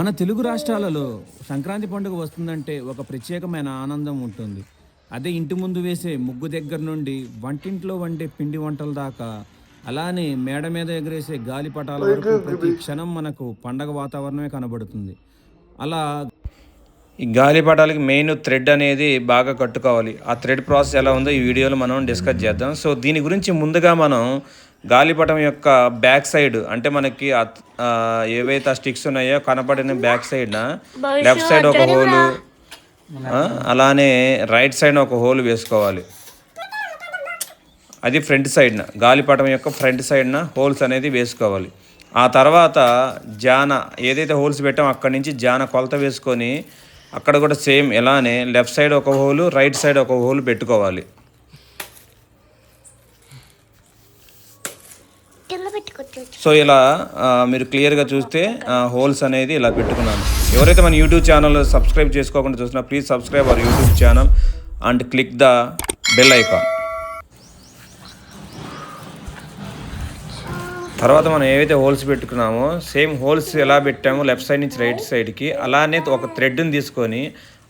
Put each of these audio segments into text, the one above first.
మన తెలుగు రాష్ట్రాలలో సంక్రాంతి పండుగ వస్తుందంటే ఒక ప్రత్యేకమైన ఆనందం ఉంటుంది. అదే ఇంటి ముందు వేసే ముగ్గు దగ్గర నుండి వంటింట్లో వండే పిండి వంటల దాకా అలానే మేడ మీద ఎగరేసే గాలిపటాల వరకు ప్రతి క్షణం మనకు పండగ వాతావరణమే కనబడుతుంది. అలా ఈ గాలిపటాలకి మెయిన్ థ్రెడ్ అనేది బాగా కట్టుకోవాలి. ఆ థ్రెడ్ ప్రాసెస్ ఎలా ఉందో ఈ వీడియోలో మనం డిస్కస్ చేద్దాం. సో దీని గురించి ముందుగా మనం గాలిపటం యొక్క బ్యాక్ సైడ్ అంటే మనకి ఏవైతే ఆ స్టిక్స్ ఉన్నాయో కనపడిన బ్యాక్ సైడ్ లెఫ్ట్ సైడ్ ఒక హోలు అలానే రైట్ సైడ్ ఒక హోల్ వేసుకోవాలి. అది ఫ్రంట్ సైడ్న గాలిపటం యొక్క ఫ్రంట్ సైడ్న హోల్స్ అనేది వేసుకోవాలి. ఆ తర్వాత జాన ఏదైతే హోల్స్ పెట్టామో అక్కడి నుంచి జాన కొలత వేసుకొని అక్కడ కూడా సేమ్ ఇలానే లెఫ్ట్ సైడ్ ఒక హోలు రైట్ సైడ్ ఒక హోల్ పెట్టుకోవాలి కింద పెట్టుకోవచ్చు సో ఇలా మీరు క్లియర్గా చూస్తే హోల్స్ అనేది ఇలా పెట్టుకున్నాను. ఎవరైతే మన యూట్యూబ్ ఛానల్ సబ్స్క్రైబ్ చేసుకోకుండా చూసినా please subscribe our YouTube channel and click the bell icon. తర్వాత మనం ఏవైతే హోల్స్ పెట్టుకున్నామో సేమ్ హోల్స్ ఎలా పెట్టామో లెఫ్ట్ సైడ్ నుంచి రైట్ సైడ్కి అలానే ఒక థ్రెడ్ని తీసుకొని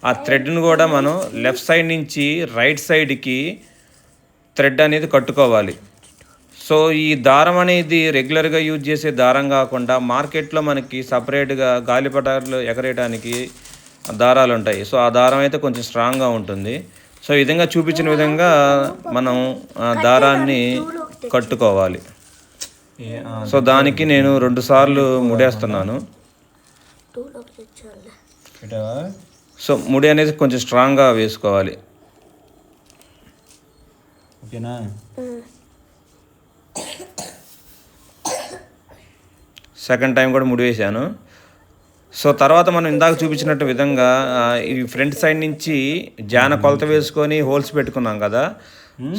ఆ థ్రెడ్ని కూడా మనం లెఫ్ట్ సైడ్ నుంచి రైట్ సైడ్కి థ్రెడ్ అనేది కట్టుకోవాలి. సో ఈ దారం అనేది రెగ్యులర్గా యూజ్ చేసే దారం కాకుండా మార్కెట్లో మనకి సపరేట్గా గాలిపటాలు ఎగరేయడానికి దారాలు ఉంటాయి సో ఆ దారం అయితే కొంచెం స్ట్రాంగ్గా ఉంటుంది. సో ఈ విధంగా చూపించిన విధంగా మనం ఆ దారాన్ని కట్టుకోవాలి. సో దానికి నేను రెండు సార్లు ముడేస్తున్నాను. సో ముడి అనేది కొంచెం స్ట్రాంగ్గా వేసుకోవాలి. ఓకేనా? సెకండ్ టైం కూడా ముడి వేశాను. సో తర్వాత మనం ఇందాక చూపించినట్టు విధంగా ఈ ఫ్రంట్ సైడ్ నుంచి జాన కొలత వేసుకొని హోల్స్ పెట్టుకున్నాం కదా.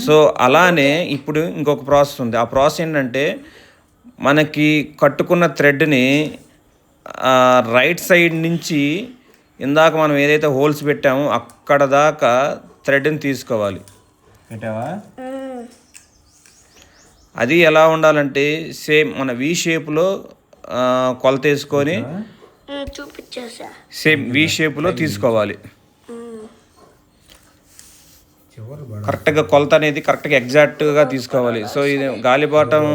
సో అలానే ఇప్పుడు ఇంకొక ప్రాసెస్ ఉంది. ఆ ప్రాసెస్ ఏంటంటే మనకి కట్టుకున్న థ్రెడ్ని రైట్ సైడ్ నుంచి ఇందాక మనం ఏదైతే హోల్స్ పెట్టామో అక్కడ దాకా థ్రెడ్ని తీసుకోవాలి. పెట్టావా? అది ఎలా ఉండాలంటే సేమ్ మన వి షేప్లో కొలత వేసుకొని చూపించేసా. సేమ్ వి షేప్లో తీసుకోవాలి. కరెక్ట్గా కొలత అనేది కరెక్ట్గా ఎగ్జాక్ట్గా తీసుకోవాలి. సో ఇది గాలిబాటం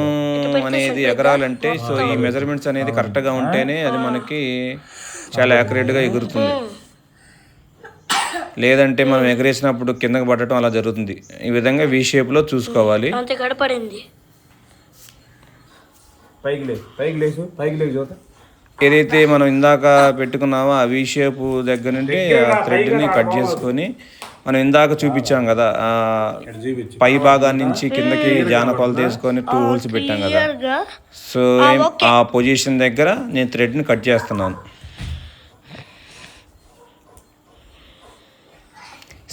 అనేది ఎగరాలంటే సో ఈ మెజర్మెంట్స్ అనేది కరెక్ట్గా ఉంటేనే అది మనకి చాలా యాక్యురేట్గా ఎగురుతుంది. లేదంటే మనం ఎగరేసినప్పుడు కిందకి పడటం అలా జరుగుతుంది. ఈ విధంగా వి షేప్లో చూసుకోవాలి. అంతే గడపడింది. పైకి లేదు పైకి లేసు పైకి లేదు చూత ఏదైతే మనం ఇందాక పెట్టుకున్నామో ఆ వి షేప్ దగ్గర నుండి ఆ థ్రెడ్ని కట్ చేసుకొని మనం ఇందాక చూపించాం కదా ఆ పై భాగాన్ని నుంచి కిందకి జానపాలు తీసుకొని టూ హోల్స్ పెట్టాం కదా. సో ఆ పొజిషన్ దగ్గర నేను థ్రెడ్ని కట్ చేస్తున్నాను.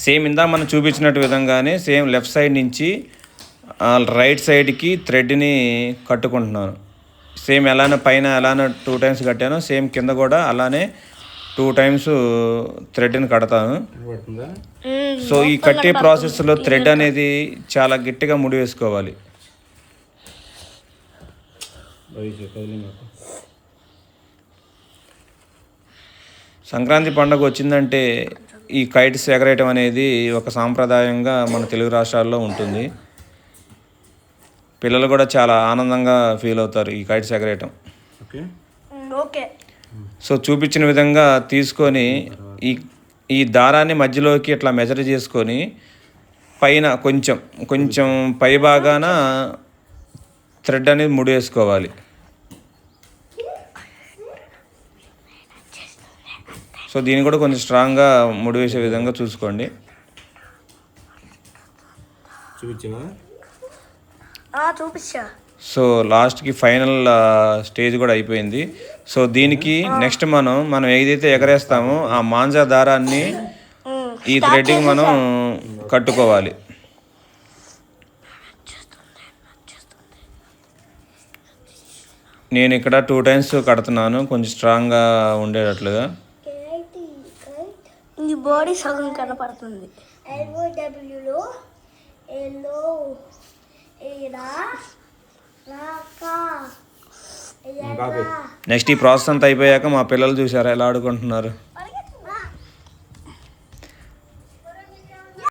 సేమ్ ఇందా మనం చూపించినట్టు విధంగానే సేమ్ లెఫ్ట్ సైడ్ నుంచి రైట్ సైడ్కి థ్రెడ్ని కట్టుకుంటున్నాను. సేమ్ ఎలానే పైన ఎలానే టూ టైమ్స్ కట్టానో సేమ్ కింద కూడా అలానే టూ టైమ్స్ థ్రెడ్ని కడతాను. సో ఈ కట్టే ప్రాసెస్లో థ్రెడ్ అనేది చాలా గట్టిగా ముడి వేసుకోవాలి సంక్రాంతి పండుగ వచ్చిందంటే ఈ కైట్స్ ఎగరేయటం అనేది ఒక సాంప్రదాయంగా మన తెలుగు రాష్ట్రాల్లో ఉంటుంది. పిల్లలు కూడా చాలా ఆనందంగా ఫీల్ అవుతారు ఈ కైట్స్ ఎగరేయటం ఓకే. ఓకే. సో చూపించిన విధంగా తీసుకొని ఈ ఈ దారాన్ని మధ్యలోకి ఇట్లా మెజర్ చేసుకొని పైన కొంచెం కొంచెం పై భాగాన థ్రెడ్ అనేది ముడి వేసుకోవాలి సో దీన్ని కూడా కొంచెం స్ట్రాంగ్గా ముడి వేసే విధంగా చూసుకోండి. చూపించావా? చూపించా సో లాస్ట్కి ఫైనల్ స్టేజ్ కూడా అయిపోయింది. సో దీనికి నెక్స్ట్ మనం మనం ఏదైతే ఎగరేస్తామో ఆ మాంజా దారాన్ని ఈ థ్రెడ్కి మనం కట్టుకోవాలి. నేను ఇక్కడ టూ టైమ్స్ కడుతున్నాను కొంచెం స్ట్రాంగ్గా ఉండేటట్లుగా. బాడీ సగం కనపడుతుంది. రాకా నెక్స్ట్ ఈ ప్రాసెస్ అంతా అయిపోయాక మా పిల్లలు చూసారా ఎలా ఆడుకుంటున్నారు?